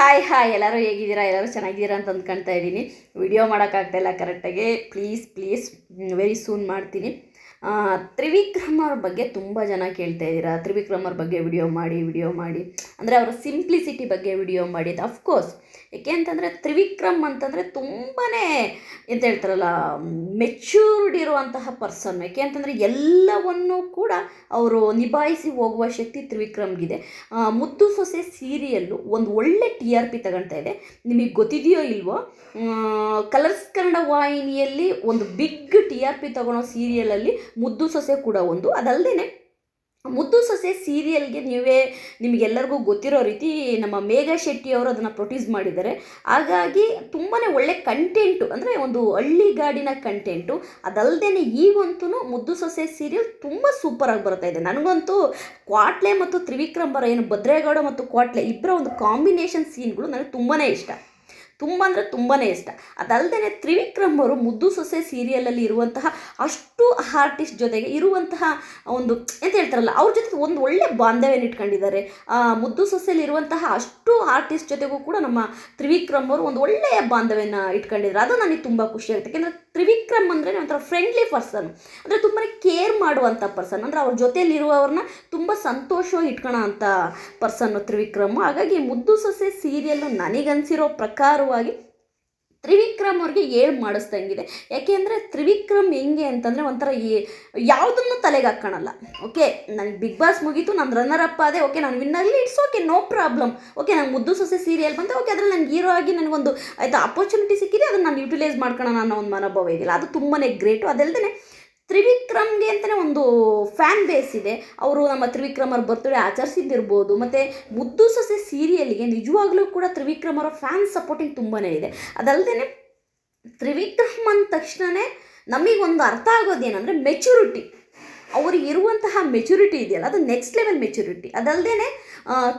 Hi hi ಎಲ್ಲರೂ ಹೇಗಿದ್ದೀರಾ? ಎಲ್ಲರೂ ಚೆನ್ನಾಗಿದ್ದೀರಾ ಅಂತ ಅಂದ್ಕೊಳ್ತಾ ಇದ್ದೀನಿ. ವಿಡಿಯೋ ಮಾಡೋಕ್ಕಾಗ್ತಾಯಿಲ್ಲ ಕರೆಕ್ಟಾಗಿ ಪ್ಲೀಸ್ ಪ್ಲೀಸ್ ವೆರಿ ಸೂನ್ ಮಾಡ್ತೀನಿ. ತ್ರಿವಿಕ್ರಮ್ ಅವ್ರ ಬಗ್ಗೆ ತುಂಬ ಜನ ಕೇಳ್ತಾ ಇದ್ದೀರಾ. ತ್ರಿವಿಕ್ರಮ್ ಅವ್ರ ಬಗ್ಗೆ ವಿಡಿಯೋ ಮಾಡಿ ವಿಡಿಯೋ ಮಾಡಿ. ಅಂದರೆ ಅವರ ಸಿಂಪ್ಲಿಸಿಟಿ ಬಗ್ಗೆ ವಿಡಿಯೋ ಮಾಡಿ. ಅಫ್ಕೋರ್ಸ್ ಏಕೆ ಅಂತಂದರೆ ತ್ರಿವಿಕ್ರಮ್ ಅಂತಂದರೆ ತುಂಬಾ ಎಂತ ಹೇಳ್ತಾರಲ್ಲ ಮೆಚ್ಯೂರ್ಡ್ ಇರುವಂತಹ ಪರ್ಸನ್ ಯಾಕೆ ಅಂತಂದರೆ ಎಲ್ಲವನ್ನೂ ಕೂಡ ಅವರು ನಿಭಾಯಿಸಿ ಹೋಗುವ ಶಕ್ತಿ ತ್ರಿವಿಕ್ರಮ್ಗಿದೆ ಮುದ್ದು ಸೊಸೆ ಸೀರಿಯಲ್ಲು ಒಂದು ಒಳ್ಳೆ ಟಿ ಆರ್ ಪಿ ತಗೊಳ್ತಾ ಇದೆ. ನಿಮಗೆ ಗೊತ್ತಿದೆಯೋ ಇಲ್ವೋ ಕಲರ್ಸ್ ಕನ್ನಡ ವಾಹಿನಿಯಲ್ಲಿ ಒಂದು ಬಿಗ್ ಟಿ ಆರ್ ಪಿ ತಗೊಳ್ಳೋ ಸೀರಿಯಲಲ್ಲಿ ಮುದ್ದು ಸೊಸೆ ಕೂಡ ಒಂದು. ಅದಲ್ಲದೆ ಮುದ್ದು ಸೊಸೆ ಸೀರಿಯಲ್ಗೆ ನೀವೇ ನಿಮಗೆಲ್ಲರಿಗೂ ಗೊತ್ತಿರೋ ರೀತಿ ನಮ್ಮ ಮೇಘಾ ಶೆಟ್ಟಿ ಅವರು ಅದನ್ನು ಪ್ರೊಡ್ಯೂಸ್ ಮಾಡಿದ್ದಾರೆ. ಹಾಗಾಗಿ ತುಂಬಾ ಒಳ್ಳೆ ಕಂಟೆಂಟು ಅಂದರೆ ಒಂದು ಹಳ್ಳಿಗಾಡಿನ ಕಂಟೆಂಟು ಅದಲ್ಲದೆ ಈಗಂತೂ ಮುದ್ದು ಸೊಸೆ ಸೀರಿಯಲ್ ತುಂಬ ಸೂಪರಾಗಿ ಬರ್ತಾ ಇದೆ. ನನಗಂತೂ ಕ್ವಾಟ್ಲೆ ಮತ್ತು ತ್ರಿವಿಕ್ರಮ್ ಬರ ಏನು ಭದ್ರೇಗೌಡ ಮತ್ತು ಕ್ವಾಟ್ಲೆ ಇಬ್ಬರ ಒಂದು ಕಾಂಬಿನೇಷನ್ ಸೀನ್ಗಳು ನನಗೆ ತುಂಬಾ ಇಷ್ಟ. ತುಂಬ ಅಂದರೆ ತುಂಬಾ ಇಷ್ಟ. ಅದಲ್ಲದೆ ತ್ರಿವಿಕ್ರಮ್ ಅವರು ಮುದ್ದು ಸೊಸೆ ಸೀರಿಯಲಲ್ಲಿ ಇರುವಂತಹ ಅಷ್ಟು ಆರ್ಟಿಸ್ಟ್ ಜೊತೆಗೆ ಇರುವಂತಹ ಒಂದು ಎಂತ ಹೇಳ್ತಾರಲ್ಲ, ಅವ್ರ ಜೊತೆ ಒಂದು ಒಳ್ಳೆ ಬಾಂಧವ್ಯನ ಇಟ್ಕೊಂಡಿದ್ದಾರೆ. ಮುದ್ದು ಸೊಸೆಯಲ್ಲಿ ಇರುವಂತಹ ಅಷ್ಟು ಆರ್ಟಿಸ್ಟ್ ಜೊತೆಗೂ ಕೂಡ ನಮ್ಮ ತ್ರಿವಿಕ್ರಮ್ ಅವರು ಒಂದು ಒಳ್ಳೆಯ ಬಾಂಧವ್ಯನ ಇಟ್ಕೊಂಡಿದ್ದಾರೆ. ಅದು ನನಗೆ ತುಂಬ ಖುಷಿ ಆಗುತ್ತೆ. ಯಾಕೆಂದರೆ ತ್ರಿವಿಕ್ರಮ್ ಅಂದರೆ ಒಂಥರ ಫ್ರೆಂಡ್ಲಿ ಪರ್ಸನ್ ಅಂದರೆ ತುಂಬಾ ಕೇರ್ ಮಾಡುವಂಥ ಪರ್ಸನ್ ಅಂದರೆ ಅವ್ರ ಜೊತೆಯಲ್ಲಿರುವವ್ರನ್ನ ತುಂಬ ಸಂತೋಷವಾಗಿ ಇಟ್ಕೊಳ್ಳೋ ಅಂಥ ಪರ್ಸನ್ನು ತ್ರಿವಿಕ್ರಮ್. ಹಾಗಾಗಿ ಮುದ್ದು ಸೊಸೆ ಸೀರಿಯಲ್ಲು ನನಗನ್ಸಿರೋ ಪ್ರಕಾರವಾಗಿ ತ್ರಿವಿಕ್ರಮ್ ಅವ್ರಿಗೆ ಏಳು ಮಾಡಿಸ್ದಂಗಿದೆ. ಯಾಕೆ ಅಂದರೆ ತ್ರಿವಿಕ್ರಮ್ ಹೆಂಗೆ ಅಂತಂದರೆ ಒಂಥರ ಯಾವುದನ್ನು ತಲೆಗೆ ಹಾಕ್ಕೊಳಲ್ಲ ಓಕೆ ನನಗೆ ಬಿಗ್ ಬಾಸ್ ಮುಗೀತು, ನಾನು ರನ್ನರ್ ಅಪ್ ಅದೇ ಓಕೆ, ನಾನು ವಿನ್ ಆಗಲಿ it's okay, no problem. Okay, ನಂಗೆ ಮುದ್ದು ಸೊಸೆ ಸೀರಿಯಲ್ ಬಂತು, ಓಕೆ, ಅದರಲ್ಲಿ ನನಗೆ ಹೀರೋ ಆಗಿ ನನಗೊಂದು, ಆಯಿತಾ ಅಪರ್ಚುನಿಟಿ ಸಿಕ್ಕಿದೆ, ಅದನ್ನು ನಾನು ಯುಟಿಲೈಸ್ ಮಾಡ್ಕೊಳ್ಳೋಣ ಅನ್ನೋ ಒಂದು ಮನೋಭಾವ ಇದೆಯಲ್ಲ, ಅದು ತುಂಬಾ ಗ್ರೇಟು ಅದಲ್ಲದೆ ತ್ರಿವಿಕ್ರಮ್ಗೆ ಅಂತಲೇ ಒಂದು ಫ್ಯಾನ್ ಬೇಸ್ ಇದೆ. ಅವರು ನಮ್ಮ ತ್ರಿವಿಕ್ರಮ್ ಅವ್ರ ಬರ್ತ್ಡೇ ಆಚರಿಸಿದ್ದಿರ್ಬೋದು, ಮತ್ತು ಮುದ್ದು ಸೊಸೆ ಸೀರಿಯಲ್ಗೆ ನಿಜವಾಗ್ಲೂ ಕೂಡ ತ್ರಿವಿಕ್ರಮರ ಫ್ಯಾನ್ ಸಪೋರ್ಟಿಂಗ್ ತುಂಬಾ ಇದೆ. ಅದಲ್ಲದೆ ತ್ರಿವಿಕ್ರಮ್ ಅಂದ ತಕ್ಷಣವೇ ನಮಗೊಂದು ಅರ್ಥ ಆಗೋದೇನೆಂದರೆ ಮೆಚುರಿಟಿ ಅವ್ರಿಗೆ ಇರುವಂತಹ ಮೆಚುರಿಟಿ ಇದೆಯಲ್ಲ, ಅದು ನೆಕ್ಸ್ಟ್ ಲೆವೆಲ್ ಮೆಚುರಿಟಿ ಅದಲ್ಲದೆ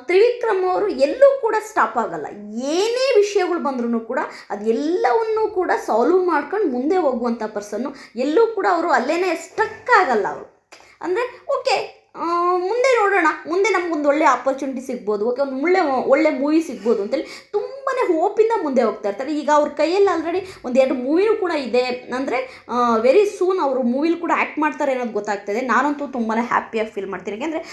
ತ್ರಿವಿಕ್ರಮ್ ಅವರು ಎಲ್ಲೂ ಕೂಡ ಸ್ಟಾಪ್ ಆಗಲ್ಲ. ಏನೇ ವಿಷಯಗಳು ಬಂದ್ರೂ ಕೂಡ ಅದು ಎಲ್ಲವನ್ನೂ ಕೂಡ ಸಾಲ್ವ್ ಮಾಡ್ಕೊಂಡು ಮುಂದೆ ಹೋಗುವಂಥ ಪರ್ಸನ್ನು ಎಲ್ಲೂ ಕೂಡ ಅವರು ಅಲ್ಲೇ ಸ್ಟಕ್ ಆಗಲ್ಲ ಅವರು. ಅಂದರೆ ಓಕೆ ಮುಂದೆ ನೋಡೋಣ. ಮುಂದೆ ನಮಗೊಂದು ಒಳ್ಳೆ ಆಪರ್ಚುನಿಟಿ ಸಿಗ್ಬೋದು ಓಕೆ ಒಂದು ಒಳ್ಳೆ ಒಳ್ಳೆ ಮೂವಿ ಸಿಗ್ಬೋದು ಅಂತೇಳಿ ತುಂಬಾ ಹೋಪಿಂದ ಮುಂದೆ ಹೋಗ್ತಾ ಇರ್ತಾರೆ. ಈಗ ಅವ್ರ ಕೈಯಲ್ಲಿ ಆಲ್ರೆಡಿ ಒಂದು ಎರಡು ಮೂವಿನೂ ಕೂಡ ಇದೆ. ಅಂದರೆ ವೆರಿ ಸೂನ್ ಅವರು ಮೂವಿಲಿ ಕೂಡ ಆ್ಯಕ್ಟ್ ಮಾಡ್ತಾರೆ ಅನ್ನೋದು ಗೊತ್ತಾಗ್ತದೆ. ನಾನಂತೂ ತುಂಬಾ ಹ್ಯಾಪಿಯಾಗಿ ಫೀಲ್ ಮಾಡ್ತೀನಿ. ಯಾಕೆಂದರೆ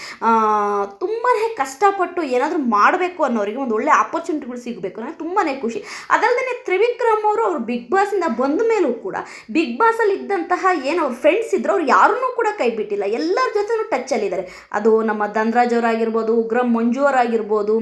ತುಂಬಾ ಕಷ್ಟಪಟ್ಟು ಏನಾದರೂ ಮಾಡಬೇಕು ಅನ್ನೋರಿಗೆ ಒಂದು ಒಳ್ಳೆ ಆಪರ್ಚುನಿಟಿಗಳು ಸಿಗಬೇಕು. ನನಗೆ ತುಂಬಾ ಖುಷಿ. ಅದಲ್ಲದೆ ತ್ರಿವಿಕ್ರಮ್ ಅವರು ಅವ್ರು ಬಿಗ್ ಬಾಸಿಂದ ಬಂದ ಮೇಲೂ ಕೂಡ ಬಿಗ್ ಬಾಸಲ್ಲಿ ಇದ್ದಂತಹ ಏನು ಅವ್ರ ಫ್ರೆಂಡ್ಸ್ ಇದ್ದರು ಅವ್ರು ಯಾರನ್ನೂ ಕೂಡ ಕೈ ಬಿಟ್ಟಿಲ್ಲ. ಎಲ್ಲರ ಜೊತೆನೂ ಟಚ್ಚಲ್ಲಿದ್ದಾರೆ ಅದು ನಮ್ಮ ಧನ್ರಾಜ್ ಅವರಾಗಿರ್ಬೋದು, ಉಗ್ರಂ ಮಂಜು ಅವರಾಗಿರ್ಬೋದು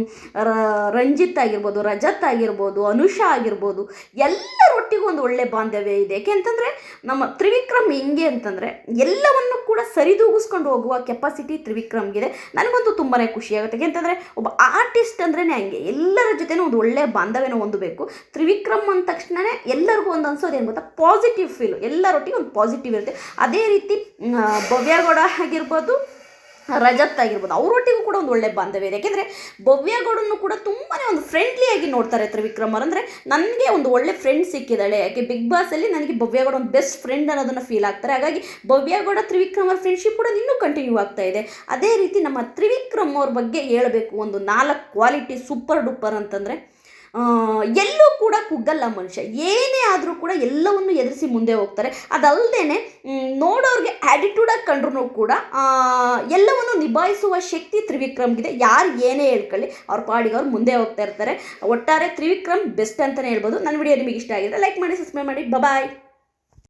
ರಂಜಿತ್ ಆಗಿರ್ಬೋದು, ರಜತ್ ಆಗಿರ್ಬೋದು ಅನುಷಾ ಆಗಿರ್ಬೋದು ಎಲ್ಲರೊಟ್ಟಿಗೂ ಒಂದು ಒಳ್ಳೆ ಬಾಂಧವ್ಯ ಇದೆ. ಯಾಕೆ ಅಂತಂದರೆ, ನಮ್ಮ ತ್ರಿವಿಕ್ರಮ್ ಹೆಂಗೆ ಅಂತಂದರೆ, ಎಲ್ಲವನ್ನು ಕೂಡ ಸರಿದೂಗಿಸ್ಕೊಂಡು ಹೋಗುವ ಕೆಪಾಸಿಟಿ ತ್ರಿವಿಕ್ರಮ್ಗಿದೆ. ನನಗಂತೂ ತುಂಬಾ ಖುಷಿಯಾಗುತ್ತೆ ಯಾಕೆಂತಂದರೆ ಒಬ್ಬ ಆರ್ಟಿಸ್ಟ್ ಅಂದ್ರೇ ಹಂಗೆ, ಎಲ್ಲರ ಜೊತೆನೂ ಒಂದು ಒಳ್ಳೆಯ ಬಾಂಧವ್ಯನ ಹೊಂದಬೇಕು. ತ್ರಿವಿಕ್ರಮ್ ಅಂದ ತಕ್ಷಣವೇ ಎಲ್ಲರಿಗೂ ಒಂದು ಅನ್ಸೋದು ಏನು ಗೊತ್ತಾ? ಪಾಸಿಟಿವ್ ಫೀಲು ಎಲ್ಲರೊಟ್ಟಿಗೆ ಒಂದು ಪಾಸಿಟಿವ್ ಇರುತ್ತೆ. ಅದೇ ರೀತಿ ಭವ್ಯಗೌಡ ಆಗಿರ್ಬೋದು ರಜತ್ ಆಗಿರ್ಬೋದು ಅವರೊಟ್ಟಿಗೂ ಕೂಡ ಒಂದು ಒಳ್ಳೆ ಬಾಂಧವ್ಯ ಇದೆ. ಯಾಕೆಂದರೆ ಭವ್ಯಗೌಡನ್ನು ಕೂಡ ತುಂಬಾ ಒಂದು ಫ್ರೆಂಡ್ಲಿಯಾಗಿ ನೋಡ್ತಾರೆ ತ್ರಿವಿಕ್ರಮ್ ಅವರು ಅಂದರೆ ನನಗೆ ಒಂದು ಒಳ್ಳೆ ಫ್ರೆಂಡ್ ಸಿಕ್ಕಿದ್ದಾಳೆ. ಯಾಕೆ ಬಿಗ್ ಬಾಸಲ್ಲಿ ನನಗೆ ಭವ್ಯಗೌಡ ಒಂದು ಬೆಸ್ಟ್ ಫ್ರೆಂಡ್ ಅನ್ನೋದನ್ನು ಫೀಲ್ ಆಗ್ತಾರೆ. ಹಾಗಾಗಿ ಭವ್ಯಗೌಡ ತ್ರಿವಿಕ್ರಮ್ ಅವ್ರ ಫ್ರೆಂಡ್ಶಿಪ್ ಕೂಡ ಇನ್ನೂ ಕಂಟಿನ್ಯೂ ಆಗ್ತಾ ಇದೆ. ಅದೇ ರೀತಿ ನಮ್ಮ ತ್ರಿವಿಕ್ರಮ್ ಅವ್ರ ಬಗ್ಗೆ ಹೇಳಬೇಕು. ಒಂದು ನಾಲ್ಕು ಕ್ವಾಲಿಟಿ ಸೂಪರ್ ಡೂಪರ್ ಅಂತಂದರೆ ಎಲ್ಲೂ ಕೂಡ ಕುಗ್ಗಲ್ಲ ಮನುಷ್ಯ. ಏನೇ ಆದರೂ ಕೂಡ ಎಲ್ಲವನ್ನು ಎದುರಿಸಿ ಮುಂದೆ ಹೋಗ್ತಾರೆ. ಅದಲ್ಲದೆ ನೋಡೋರಿಗೆ ಆ್ಯಟಿಟ್ಯೂಡಾಗಿ ಕಂಡ್ರೂ ಕೂಡ ಎಲ್ಲವನ್ನು ನಿಭಾಯಿಸುವ ಶಕ್ತಿ ತ್ರಿವಿಕ್ರಮ್ಗಿದೆ. ಯಾರು ಏನೇ ಹೇಳ್ಕೊಳ್ಳಿ, ಅವ್ರ ಪಾಡಿಗೆ ಅವ್ರು ಮುಂದೆ ಹೋಗ್ತಾ ಇರ್ತಾರೆ. ಒಟ್ಟಾರೆ ತ್ರಿವಿಕ್ರಮ್ ಬೆಸ್ಟ್ ಅಂತಲೇ ಹೇಳ್ಬೋದು. ನನ್ನ ವಿಡಿಯೋ ನಿಮಗೆ ಇಷ್ಟ ಆಗಿದೆ ಲೈಕ್ ಮಾಡಿ ಸಬ್ಸ್ಕ್ರೈಬ್ ಮಾಡಿ. ಬಾಯ್